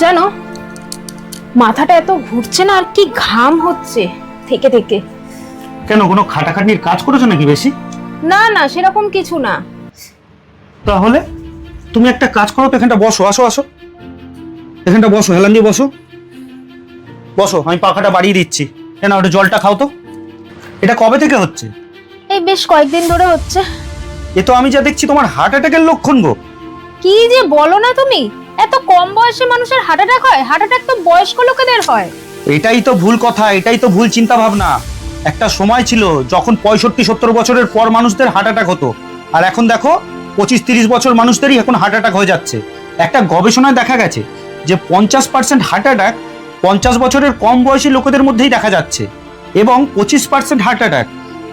জানো মাথাটা এত ঘুরছে না আর কি ঘাম হচ্ছে থেকে থেকে। কেন কোনো খাটাখাটনির কাজ করেছ নাকি বেশি? না না সেরকম কিছু না। তাহলে তুমি একটা কাজ করো তো এখানটা বসো আসো আসো। এখানটা বসো হেলান দিয়ে বসো। বসো আমি পাখাটা বাড়িয়ে দিচ্ছি। কেন ওটা জলটা খাও তো। এটা কবে থেকে হচ্ছে? এই বেশ কয়েকদিন ধরে হচ্ছে। এ তো আমি যা দেখছি তোমার হার্ট অ্যাটাকের লক্ষণ গো। কি যে বলো না তুমি? এত কম বয়সে মানুষের হার্ট অ্যাটাক হয়? হার্ট অ্যাটাক তো বয়স্ক লোকেদের হয়। এটাই তো ভুল কথা এটাই তো ভুল চিন্তা ভাবনা একটা সময় ছিল যখন পঁয়ষট্টি সত্তর বছরের পর মানুষদের হার্ট অ্যাটাক হতো। আর এখন দেখো পঁচিশ তিরিশ বছর মানুষদেরই এখন হার্ট অ্যাটাক হয়ে যাচ্ছে। একটা গবেষণায় দেখা গেছে যে পঞ্চাশ পার্সেন্ট হার্ট অ্যাটাক পঞ্চাশ বছরের কম বয়সী লোকেদের মধ্যেই দেখা যাচ্ছে। এবং পঁচিশ পার্সেন্ট হার্ট অ্যাটাক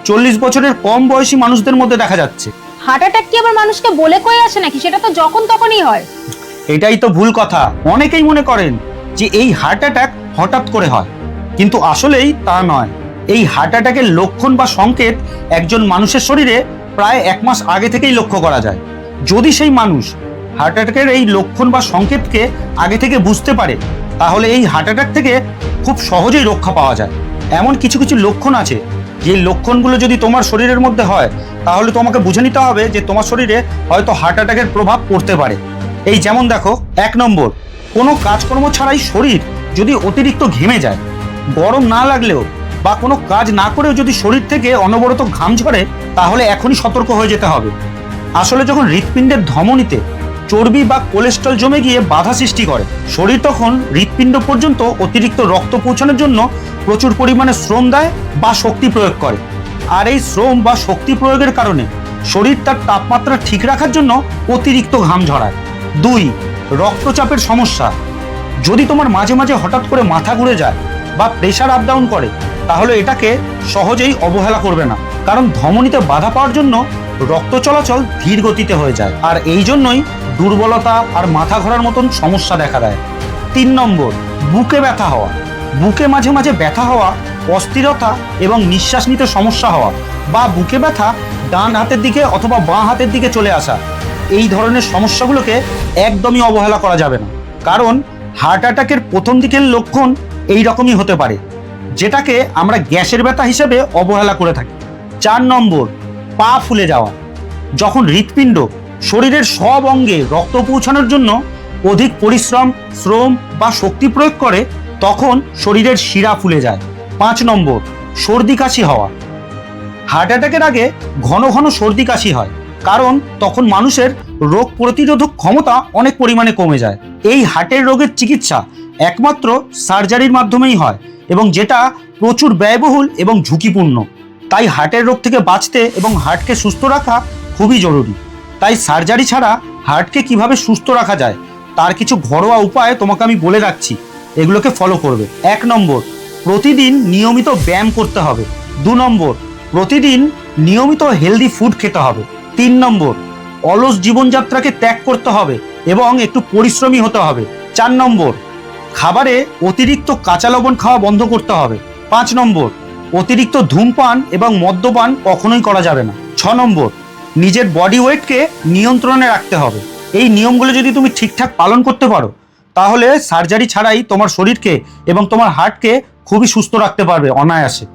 চল্লিশ বছরের কম বয়সী মানুষদের মধ্যে দেখা যাচ্ছে। হার্ট অ্যাটাক কি আবার মানুষকে বলে কয়ে আসে নাকি? সেটা তো যখন তখনই হয়। এটাই তো ভুল কথা। অনেকেই মনে করেন যে এই হার্ট অ্যাটাক হঠাৎ করে হয়। কিন্তু আসলেই তা নয়। এই হার্ট অ্যাটাকের লক্ষণ বা সংকেত একজন মানুষের শরীরে প্রায় এক মাস আগে থেকেই লক্ষ্য করা যায়। যদি সেই মানুষ হার্ট অ্যাটাকের এই লক্ষণ বা সংকেতকে আগে থেকে বুঝতে পারে, তাহলে এই হার্ট অ্যাটাক থেকে খুব সহজেই রক্ষা পাওয়া যায়। এমন কিছু কিছু লক্ষণ আছে, যে লক্ষণগুলো যদি তোমার শরীরের মধ্যে হয়, তাহলে তোমাকে বুঝে নিতে হবে যে তোমার শরীরে হয়তো হার্ট অ্যাটাকের প্রভাব পড়তে পারে। এই যেমন দেখো, এক নম্বর, কোনো কাজকর্ম ছাড়াই শরীর যদি অতিরিক্ত ঘেমে যায়, গরম না লাগলেও বা কোনো কাজ না করেও যদি শরীর থেকে অনবরত ঘাম ঝরে, তাহলে এখনই সতর্ক হয়ে যেতে হবে। আসলে যখন হৃৎপিণ্ডের ধমনীতে চর্বি বা কোলেস্ট্রল জমে গিয়ে বাধা সৃষ্টি করে, শরীর তখন হৃৎপিণ্ড পর্যন্ত অতিরিক্ত রক্ত পৌঁছানোর জন্য প্রচুর পরিমাণে শ্রম দেয় বা শক্তি প্রয়োগ করে। আর এই শ্রম বা শক্তি প্রয়োগের কারণে শরীর তার তাপমাত্রা ঠিক রাখার জন্য অতিরিক্ত ঘাম ঝরায়। দুই, রক্তচাপের সমস্যা। যদি তোমার মাঝে মাঝে হঠাৎ করে মাথা ঘুরে যায় বা প্রেশার আপ ডাউন করে, তাহলে এটাকে সহজেই অবহেলা করবে না। কারণ ধমনীতে বাধা পাওয়ার জন্য রক্ত চলাচল ধীর গতিতে হয়ে যায়। আর এই জন্যই দুর্বলতা আর মাথা ঘোরার মতন সমস্যা দেখা দেয়। তিন নম্বর, বুকে ব্যথা হওয়া। বুকে মাঝে মাঝে ব্যথা হওয়া, অস্থিরতা এবং নিঃশ্বাস নিতে সমস্যা হওয়া বা বুকে ব্যথা ডান হাতের দিকে অথবা বাঁ হাতের দিকে চলে আসা। এই ধরনের সমস্যাগুলোকে একদমই অবহেলা করা যাবে না। কারণ হার্ট অ্যাটাকের প্রথম দিকের লক্ষণ এই রকমই হতে পারে, যেটাকে আমরা গ্যাসের ব্যথা হিসেবে অবহেলা করে থাকি। চার নম্বর, পা ফুলে যাওয়া। যখন হৃৎপিণ্ড শরীরের সব অঙ্গে রক্ত পৌঁছানোর জন্য অধিক পরিশ্রম, শ্রম বা শক্তি প্রয়োগ করে, তখন শরীরের শিরা ফুলে যায়। পাঁচ নম্বর, সর্দি কাশি হওয়া। হার্ট অ্যাটাকের আগে ঘন ঘন সর্দি কাশি হয়। কারণ তখন মানুষের রোগ প্রতিরোধক ক্ষমতা অনেক পরিমাণে কমে যায়। এই হার্টের রোগের চিকিৎসা একমাত্র সার্জারির মাধ্যমেই হয় এবং যেটা প্রচুর ব্যয়বহুল এবং ঝুঁকিপূর্ণ। তাই হার্টের রোগ থেকে বাঁচতে এবং হার্টকে সুস্থ রাখা খুবই জরুরি। তাই সার্জারি ছাড়া হার্টকে কীভাবে সুস্থ রাখা যায়, তার কিছু ঘরোয়া উপায় তোমাকে আমি বলে রাখছি। এগুলোকে ফলো করবে। এক নম্বর, প্রতিদিন নিয়মিত ব্যায়াম করতে হবে। দু নম্বর, প্রতিদিন নিয়মিত হেলদি ফুড খেতে হবে। তিন নম্বর, অলস জীবনযাত্রাকে ত্যাগ করতে হবে এবং একটু পরিশ্রমী হতে হবে। চার নম্বর, খাবারে অতিরিক্ত কাঁচা লবণ খাওয়া বন্ধ করতে হবে। পাঁচ নম্বর, অতিরিক্ত ধূমপান এবং মদ্যপান কখনোই করা যাবে না। ছ নম্বর, নিজের বডি ওয়েটকে নিয়ন্ত্রণে রাখতে হবে। এই নিয়মগুলো যদি তুমি ঠিকঠাক পালন করতে পারো, তাহলে সার্জারি ছাড়াই তোমার শরীরকে এবং তোমার হার্টকে খুবই সুস্থ রাখতে পারবে অনায়াসে।